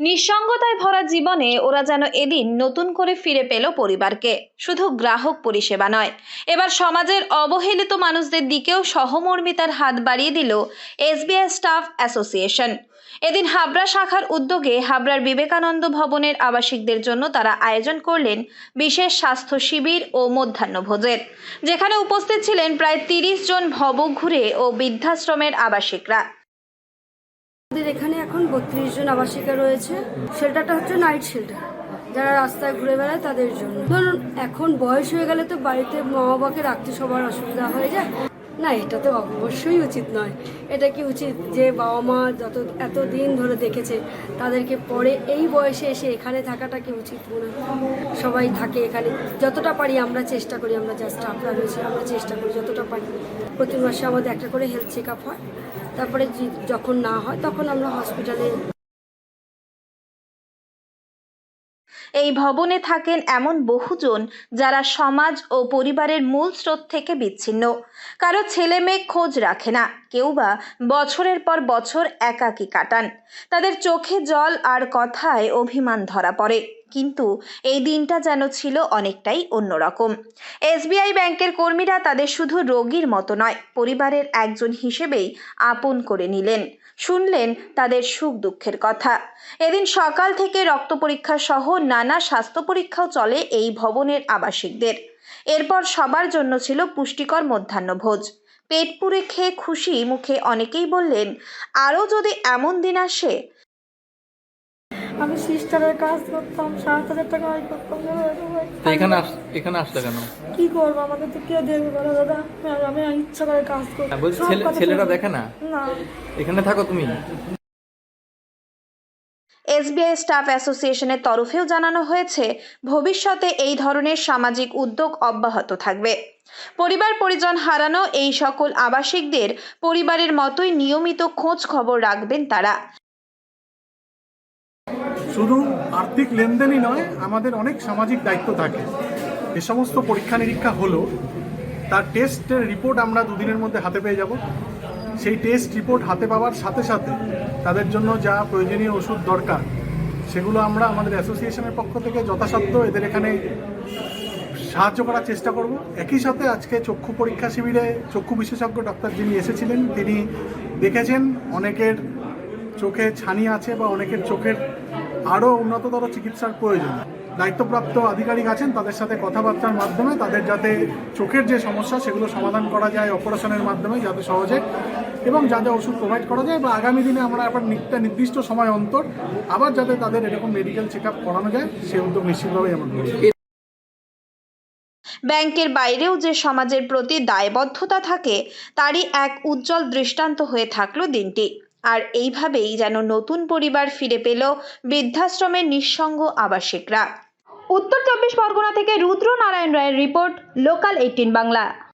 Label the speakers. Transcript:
Speaker 1: নিঃসঙ্গতায় ভরা জীবনে ওরা যেন এদিন নতুন করে ফিরে পেল পরিবারকে। শুধু গ্রাহক পরিষেবা নয়, এবার সমাজের অবহেলিত মানুষদের দিকেও সহমর্মিতার হাত বাড়িয়ে দিল এসবিআই স্টাফ অ্যাসোসিয়েশন। এদিন হাবড়া শাখার উদ্যোগে হাবড়ার বিবেকানন্দ ভবনের আবাসিকদের জন্য তারা আয়োজন করলেন বিশেষ স্বাস্থ্য শিবির ও মধ্যাহ্নভোজের যেখানে উপস্থিত ছিলেন প্রায় তিরিশ জন ভব ঘুরে ও বৃদ্ধাশ্রমের আবাসিকরা।
Speaker 2: আমাদের এখানে এখন বত্রিশ জন আবাসিকা রয়েছে। শেল্টারটা হচ্ছে নাইট শেল্টার। যারা রাস্তায় ঘুরে বেড়ায় তাদের জন্য। ধরুন, এখন বয়স হয়ে গেলে তো বাড়িতে মা বাবাকে রাখতে সবার অসুবিধা হয়ে যায়। না, এটা তো অবশ্যই উচিত নয়। এটা কি উচিত যে বাবা মা যত এত দিন ধরে দেখেছে, তাদেরকে পরে এই বয়সে এসে এখানে থাকাটা কি উচিত মনে? সবাই থাকে এখানে। যতটা পারি আমরা চেষ্টা করি, আমরা যা স্টাফরা রয়েছে, আমরা চেষ্টা করি যতটা পারি। প্রতি মাসে আমাদের একটা করে হেলথ চেক আপ হয়। তারপরে যখন না হয়, তখন আমরা হসপিটালে
Speaker 1: এই ভবনে থাকেন এমন বহুজন যারা সমাজ ও পরিবারের মূল স্রোত থেকে বিচ্ছিন্ন। কারও ছেলে মেয়ে খোঁজ রাখে না, কেউ বা বছরের পর বছর একাকী কাটান। তাদের চোখে জল আর কথায় অভিমান ধরা পড়ে। কিন্তু এই দিনটা যেন ছিল অনেকটাই অন্যরকম। এসবিআই ব্যাংকের কর্মীরা তাদের শুধু রোগীর মতো নয়, পরিবারের একজন হিসেবেই আপন করে নিলেন। শুনলেন তাদের সুখ দুঃখের কথা। এদিন সকাল থেকে রক্ত পরীক্ষা সহ নানা স্বাস্থ্য পরীক্ষাও চলে এই ভবনের আবাসিকদের। এরপর সবার জন্য ছিল পুষ্টিকর মধ্যাহ্নভোজ পেট পুড়ে খেয়ে খুশি মুখে অনেকেই বললেন, আরও যদি এমন দিন আসে
Speaker 3: আমি সিস্টারের কাজ করতাম সাত হাজার টাকা আয় করতাম
Speaker 4: এখানে আস এখানে আসলে কেন?
Speaker 3: কি করব? আমাকে তো কে দেখবে বলো দাদা? আমি ইচ্ছা করে কাজ করি।
Speaker 4: হ্যাঁ, বলছি ছেলেরা দেখে না?
Speaker 3: না।
Speaker 4: এখানে থাকো তুমি।
Speaker 1: এসবিআই স্টাফ অ্যাসোসিয়েশনের তরফেও জানানো হয়েছে ভবিষ্যতে এই ধরনের সামাজিক উদ্যোগ অব্যাহত থাকবে। পরিবার পরিজন হারানো এই সকল আবাসিকদের পরিবারের মতোই নিয়মিত খোঁজ খবর রাখবেন তারা।
Speaker 5: শুধু আর্থিক লেনদেনই নয়, আমাদের অনেক সামাজিক দায়িত্ব থাকে। এ সমস্ত পরীক্ষা নিরীক্ষা হলো, তার টেস্টের রিপোর্ট আমরা দুদিনের মধ্যে হাতে পেয়ে যাব। সেই টেস্ট রিপোর্ট হাতে পাওয়ার সাথে সাথে তাদের জন্য যা প্রয়োজনীয় ওষুধ দরকার, সেগুলো আমরা আমাদের অ্যাসোসিয়েশনের পক্ষ থেকে যথাসাধ্য এদের এখানে সাহায্য করার চেষ্টা করব। একই সাথে আজকে চক্ষু পরীক্ষা শিবিরে চক্ষু বিশেষজ্ঞ ডক্টর যিনি এসেছিলেন, তিনি দেখেছেন অনেকের চোখে ছানি আছে বা অনেকের চোখের আরও উন্নততর চিকিৎসার প্রয়োজন। দায়িত্বপ্রাপ্ত আধিকারিক আছেন, তাদের সাথে কথাবার্তার মাধ্যমে তাদের যাতে চোখের যে সমস্যা, সেগুলো সমাধান করা যায় অপারেশনের মাধ্যমে যাতে সহজে এবং যা যা ওষুধ প্রোভাইড করা যায়। বা আগামী দিনে আমরা আবার একটা নির্দিষ্ট সময় অন্তর আবার যাতে তাদের এরকম মেডিকেল চেক আপ করানো যায়, সে উদ্যোগ নিশ্চিতভাবেই আমরা
Speaker 1: ব্যাংকের বাইরেও যে সমাজের প্রতি দায়বদ্ধতা থাকে, তারই এক উজ্জ্বল দৃষ্টান্ত হয়ে থাকল দিনটি। আর এইভাবেই যেন নতুন পরিবার ফিরে পেল বৃদ্ধাশ্রমের নিঃসঙ্গ আবাসিকরা। উত্তর চব্বিশ পরগনা থেকে রুদ্র নারায়ণ রায়ের রিপোর্ট, লোকাল এইটিন বাংলা।